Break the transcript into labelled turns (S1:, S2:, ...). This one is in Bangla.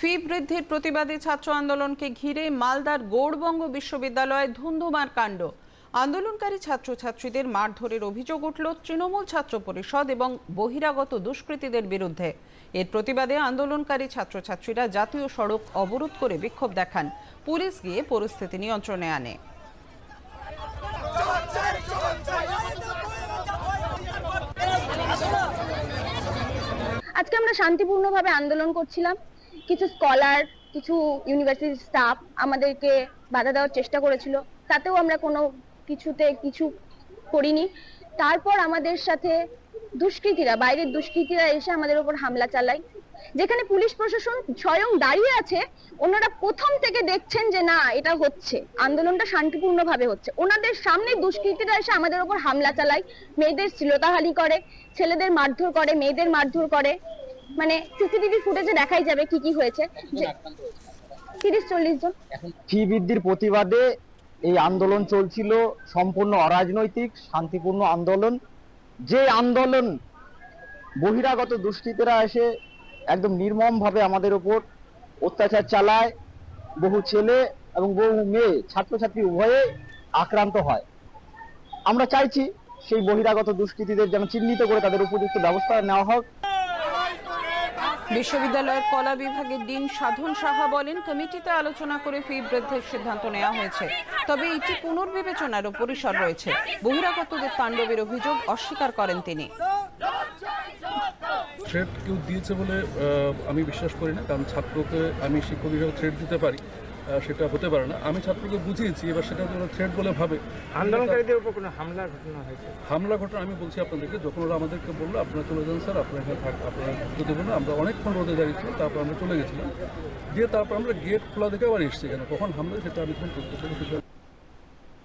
S1: ফি বৃদ্ধির প্রতিবাদী ছাত্র আন্দোলনকে ঘিরে মালদার গৌড়বঙ্গ বিশ্ববিদ্যালয়ে ধুন্ধুমার কাণ্ড। আন্দোলনকারী ছাত্রছাত্রীদের মারধরের অভিযোগ উঠল তৃণমূল ছাত্র পরিষদ এবং বহিরাগত দুষ্কৃতীদের বিরুদ্ধে। এর প্রতিবাদে আন্দোলনকারী ছাত্রছাত্রীরা জাতীয় সড়ক অবরোধ করে বিক্ষোভ দেখান। পুলিশ গিয়ে পরিস্থিতি নিয়ন্ত্রণে আনে।
S2: আজকে আমরা শান্তিপূর্ণভাবে আন্দোলন করছিলাম। কিছু স্কলার কিছু ইউনিভার্সিটি স্টাফ আমাদেরকে বাধা দেওয়ার চেষ্টা করেছিল। তাতেও আমরা কোনো কিছুতে কিছু করিনি। তারপর আমাদের সাথে দুষ্কৃতীরা, বাইরের দুষ্কৃতীরা এসে আমাদের উপর হামলা চালায়। যেখানে পুলিশ প্রশাসন স্বয়ং দাঁড়িয়ে আছে, ওনারা প্রথম থেকে দেখছেন যে না, এটা হচ্ছে। আন্দোলনটা শান্তিপূর্ণভাবে হচ্ছে। ওনাদের সামনে দুষ্কৃতীরা এসে আমাদের উপর হামলা চালায়। মেয়েদের শ্লীলতাহানি করে, ছেলেদের মারধর করে, মেয়েদের মারধর করে। মানে সিসিটিভি ফুটেজে দেখাই যাবে কি কি হয়েছে। তিরিশ চল্লিশ জন।
S3: ফি বৃদ্ধির প্রতিবাদে এই আন্দোলন চলছিল? সম্পূর্ণ অরাজনৈতিক, শান্তিপূর্ণ আন্দোলন। যে আন্দোলন বহিরাগত দুষ্কৃতীরা এসে একদম নির্মমভাবে আমাদের উপর অত্যাচার চালায়, বহু ছেলে এবং বহু মেয়ে, ছাত্রছাত্রী উভয়ে আক্রান্ত হয়। আমরা চাইছি সেই বহিরাগত দুষ্কৃতীদের যেন চিহ্নিত করে তাদের উপযুক্ত ব্যবস্থা নেওয়া হোক।
S1: বিশ্ববিদ্যালয়ের কলা বিভাগের ডিন সাধন সাহা বলেন, কমিটিতে আলোচনা করে ফি বৃদ্ধির সিদ্ধান্ত নেওয়া হয়েছে। তবে এটি পুনর্বিবেচনারও পরিসর রয়েছে। বহিরাগতদের তাণ্ডবের অভিযোগ অস্বীকার করেন তিনি।
S4: থ্রেড কেউ দিয়েছে বলে আমি বিশ্বাস করি না। কারণ ছাত্রকে আমি শিক্ষক হিসেবে থ্রেড দিতে পারি। সেটা হতে পারে না। আমি ছাত্রকে বুঝিয়েছি এবার সেটা ওরা থ্রেড বলে ভাবে।
S5: আন্দোলনকারীদের উপর কোনো হামলা ঘটনা হয়েছে?
S4: হামলা ঘটনা আমি বলছি আপনাদেরকে যখন ওরা আমাদেরকে বলল আপনারা চলে যান স্যার আপনারা এখানে থাক আপনারা যদি বলল আমরা অনেকক্ষণ রোদে দাঁড়িয়েছিলাম তারপর আমরা চলে গেছিলাম। দিয়ে তারপর আমরা গেট খোলা দেখে আবার এসেছি কেন কখন হামলা সেটা আমি তখন করতে